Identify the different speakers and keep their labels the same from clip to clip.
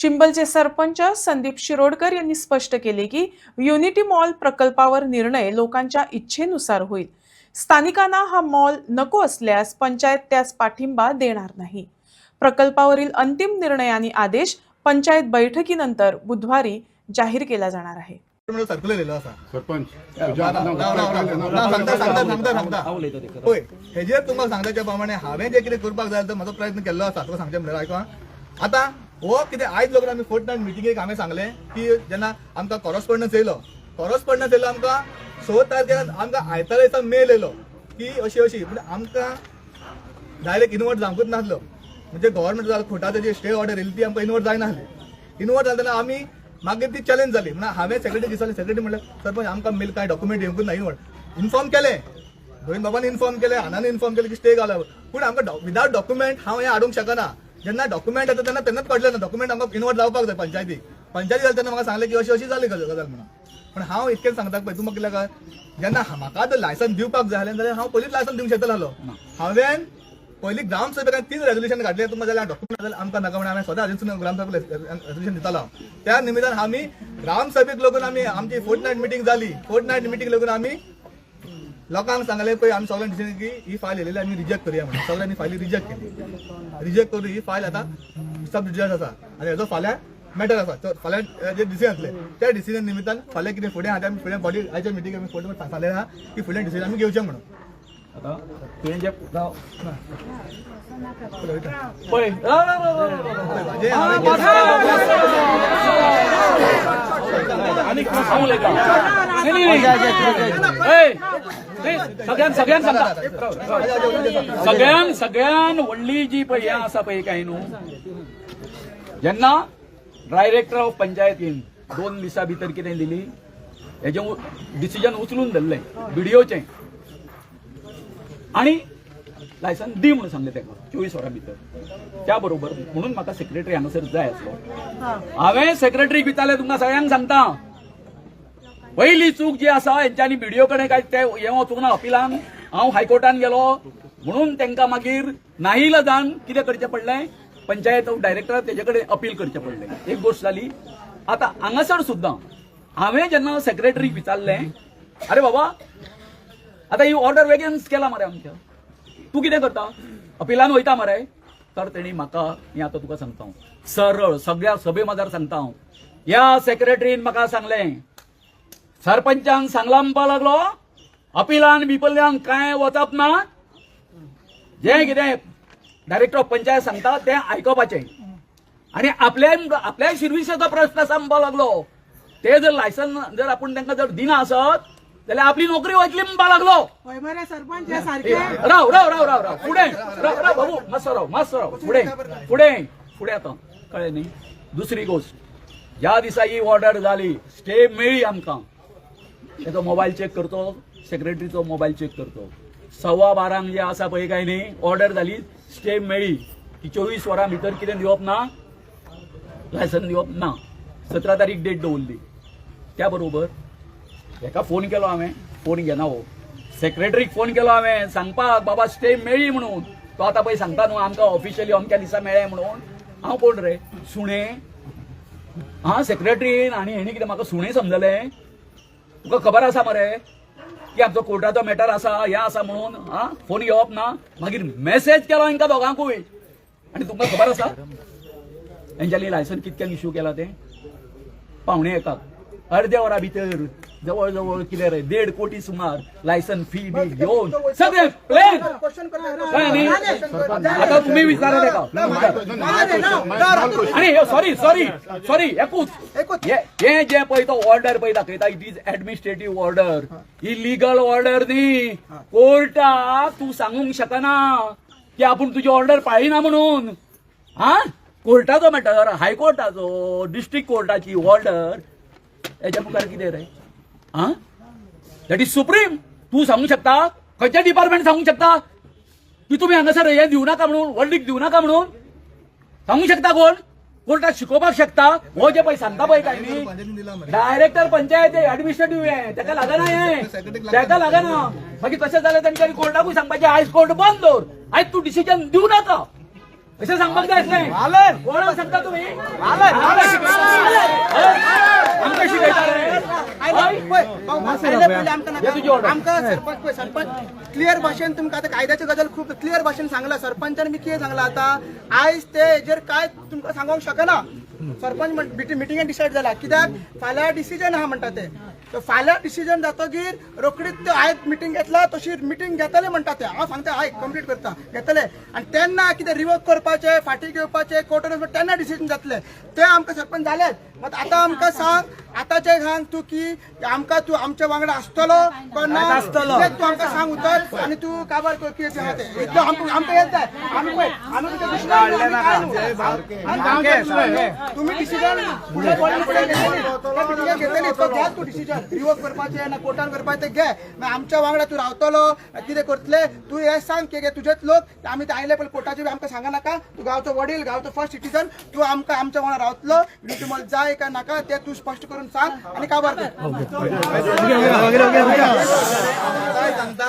Speaker 1: चिंबलचे सरपंच संदीप शिरोडकर यांनी स्पष्ट केले की युनिटी मॉल प्रकल्पावर निर्णय लोकांच्या इच्छेनुसार होईल. स्थानिकांना हा मॉल नको असल्यास पंचायत त्यास पाठिंबा देणार नाही. प्रकल्पावरील अंतिम निर्णय आणि आदेश पंचायत बैठकीनंतर बुधवारी जाहीर केला जाणार आहे.
Speaker 2: तुम्हाला सांगताच्या प्रमाणे हांवें जे कितें करपाक जाय तो म्हजो प्रयत्न केल्लो आसा तुका सांगचें म्हणल्यार आयको आं. आतां हो कितें आयज लोक आमी फोर्ट नायट मिटिंगेक हांवें सांगलें की जेन्ना आमकां कॉरस्पॉन्डन्स येयलो. कॉरस्पॉन्डन्स येयलो आमकां स तारखेक आमकां आयतारा दिसा मेल येयलो की अशी अशी. म्हणजे आमकां डायरेक्ट इनवर्ट जावंकूच नासलो. म्हणजे गव्हर्मेंट जालो कोर्टाची जी स्टे ऑर्डर येली ती आमकां इनवर्ट जायनासली इन्वर्ट इनवर्ट जाताना आमी मागीर ती चॅलेंज जाली म्हणून हांवें सेक्रेटरी दिसले सेक्रेटरी म्हणलें सरपंच आमकां मेल कांय डॉक्युमेंट येवंकूच ना इन्वर्ट इन्फॉर्म केलें. गोविंद बाबांनी इन्फॉर्म केलें हानान इन्फॉर्म केलें की स्टे घाला पूण आमकां विदाउट डॉक्युमेंट हांव हें हाडूंक शकना. जेन्ना डॉक्युमेंट येता तेन्ना तेन्नाच कळटलें ना. डॉक्युमेंट आमकां इनवर्ट जावपाक जाय पंचायतीक पंचायती जाली तेन्ना म्हाका सांगलें की अशी अशी जाली गजाल गजाल म्हणून. पण हांव इतकें सांगता पळय तुमकां कित्याक? काय जेन्ना म्हाका जर लायसन दिवपाक जाय जाल्यार जाल्यार हांव पयलींच लायसन दिवंक शकतालो हांवें पयलीं ग्रामसभेकान तीन रेजोल्युशन काडलें तुमकां जाल्यार डॉक्युमेंट जाल्यार आमकां नाका म्हणून हांवें सदां अजून ग्रामसभेक रेजोल्युशन दितालो. त्या निमित्तान आमी ग्रामसभेक लागून आमी आमची फोर्ट नायट मिटींग जाली फोर्ट नायट मिटींग लागून आमी लोकांक सांगलें पळय आमी सगळ्यांनी डिसिजन की ही फायल येयलेली आमी रिजेक्ट करुया म्हणून. सगळ्यांनी फायली रिजेक्ट केली. रिजेक्ट करून ही फायल आतां सब डिटेल्स आसा आनी हेजो फाल्यां मॅटर आसा तर फाल्यां जे डिसिजन जातले त्या डिसिजन निमित्तान फाल्यां कितें फुडें आहा तें आमी फुडें बॉडी आयच्या मिटींग आमी फुडें सांगलें आहा की फुडें डिसिजन आमी घेवचें म्हणून.
Speaker 3: आता तुवें जे राव पळय. राव, राव, बस. आणि सांगू सगळ्यान सगळ्यान व्हडली जी पळय हें आसा पळय काय न्हू जेन्ना डायरेक्टर ऑफ पंचायतीन दोन दिसा भितर कितें दिली? हेजें डिसिजन उचलून धरलें बिडिओचें आणि लायसन दी म्हणून सांगले तेका चोवीस वरां भितर. त्या बरोबर म्हणून म्हाका सेक्रेटरी हांगासर जाय आसलो. हांवें सेक्रेटरीक विचारलें तुमकां सगळ्यांक सांगता. पयली चूक जी आसा यांच्यानी व्हिडिओ कडेन काय ते हें वचूंक ना अपिलान हांव हायकोर्टान गेलो. म्हणून तांकां मागीर नाईलाजान कितें करचें पडलें पंचायत डायरेक्टर तेजे कडेन अपील करचें पडलें एक गोश्ट जाली आतां हांगासर सुद्दां हांवें जेन्ना सेक्रेटरीक विचारलें अरे बाबा आता ही ऑर्डर वेगन्स केला मरे आमच्या. तू कितें करता? अपिलान वयता मरे. तर तेणी म्हाका हें आतां तुका सांगता. हांव सरळ सगळ्या सभे मजार सांगता. हांव ह्या सेक्रेटरीन म्हाका सांगलें सरपंचांक सांगला म्हणपा लागलो अपिलान बिपल्यान कांय वचप ना? जें कितें डायरेक्टर ऑफ पंचायत सांगता तें आयकपाचें. आणि आपल्या आपल्या शिरविशेचो प्रश्न आसा म्हणपा लागलो. ते जर लायसन जर आपण तांकां जर दिना आसत जाल्यार आपली नोकरी वयतली म्हणपा लागलो
Speaker 4: सरपंच
Speaker 3: राव राव राव राव राव फुडें राव राव बाबू मातसो राव मातसो राव फुडें फुडें फुडें आता. कळ्ळें न्ही. दुसरी गोश्ट ज्या दिसा ही ऑर्डर जाली स्टे मेळ्ळी आमकां. त्याचा मोबायल चेक करतो. सेक्रेटरीचो मोबायल चेक करतो. सव्वा बारांक जे आसा पळय काय न्ही. ऑर्डर जाली स्टे मेळ्ळी की चोवीस वरां भितर कितें दिवप ना? लायसन दिवप ना? सतरा तारीख डेट दवरली त्या बरोबर हेका फोन केलो हांवें फोन घेना हो. सेक्रेटरीक फोन केलो हांवें सांगपाक बाबा स्टे मेळ्ळी म्हणून. तो आतां पळय सांगता न्हू आमकां ऑफिशियली अमक्या दिसा मेळ्ळें म्हणून. हांव कोण रे? सुणे हां सेक्रेटरीन आनी हेणी कितें म्हाका सुणे समजलें. तुका खबर आसा मरे की आमचो कोर्टाचो मॅटर आसा हें आसा म्हणून हा? फोन येवप ना. मागीर मेसेज केलो हांकां दोगांकूय आनी तुमकां खबर आसा हेंच्यांनी लायसन कितक्यांक इश्यू केला तें? पावणे एकाक अर्द्या वरा भितर जवळ जवळ कितें रे देड कोटी सुमार लायसन फी बी घेवन सगळें प्लेन आतां तुमी विचारा. तेका आणि सॉरी सॉरी सॉरी एकूच. हे- हे जे पळय तो ऑर्डर पळय दाखयता इट इज ऍडमिनिस्ट्रेटिव्ह ऑर्डर ही लिगल ऑर्डर न्ही कोर्टाक तू सांगूंक शकना की आपूण तुजी ऑर्डर पाळिना म्हणून. हा? कोर्टाचो मॅटर हायकोर्टाचो डिस्ट्रिक्ट कोर्टाची ऑर्डर याच्या मुखार कितें रे? दॅट इज सुप्रीम तू सांगू शकता? खंयचे डिपार्टमेंट सांगू शकता? की तुम्ही हांगासर हे दिवं नाका म्हणून वर्डीक दिवं नाका म्हणून? सांगू शकता कोण? कोर्टात शिकोवपाक शकता? हो जे पळय सांगता पळय काय न्ही. डायरेक्टर पंचायत ऍडमिनिस्ट्रेटिव्ह हे ताका लागना हे ताका लागना. मागीर तशें जाल्यार तांच्यानी कोर्टाकूय सांगपाचें आयज कोर्ट बंद दवर आयज तूं डिसिजन दिवं नाका. कशें सांगपाक जाय आसलें कोणाक सांगता तुमी आमकां शिकयता रे हे तुजी order.
Speaker 5: आमकां सरपंच सरपंच. क्लियर भाशेन तुमकां आतां कायद्याची गजाल खूब क्लियर भाशेन सांगला. सरपंचान मी कितें सांगला आतां? आयज ते हेजेर काय तुमकां सांगूंक शकना सरपंच मिटिंगेन डिसायड जाला कित्याक? फाल्यां डिसिजन आहा म्हणटा ते. तर फाल्यां डिसिजन जातकीर रोखडीच ते आयज मिटींग घेतला तशी मिटींग घेतले म्हणटा ते हांव सांगता आयक कंप्लीट करता. घेतले. आनी तेन्ना कितें रिवर्क करपाचे फाटी घेवपाचें कोर्टान तेन्ना डिसिजन जातले ते आमकां सरपंच जालेच मात आतां आमकां सांग आतांचे सांग तूं की आमकां तूं आमच्या वांगडा आसतलो काय ना इतलेंच तूं आमकां सांग उतर आनी तूं काबार कर कितें आहा तें इतलो आमकां आमकां येत जाय आमी पळय आमी तुका दुसऱ्या न्हू, आमी काय न्हू. आमी गांवचे न्हू. तुम्ही डिसिजन फुडें घेतली तो घ्या तूं डिसिजन रिवोक करपाचें ना कोर्टान करपाचें तें घे. मागीर आमच्या वांगडा तूं रावतलो कितें करतले तूं हें सांग की गे तुजेच लोक. आमी ते आयले पळय कोर्टाचे बी आमकां सांगा नाका. तूं गांवचो वडील गांवचो फर्स्ट सिटीजन तूं आमकां आमच्या वांगडा रावतलो. म्हणजे तुम्हाला जाय काय नाका ते तूं स्पश्ट करून सांग आनी काबार कर
Speaker 2: काय सांगता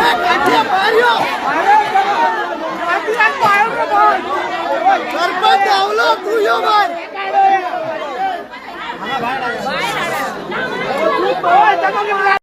Speaker 2: नाका नाका जाल्यार म्हाका नाका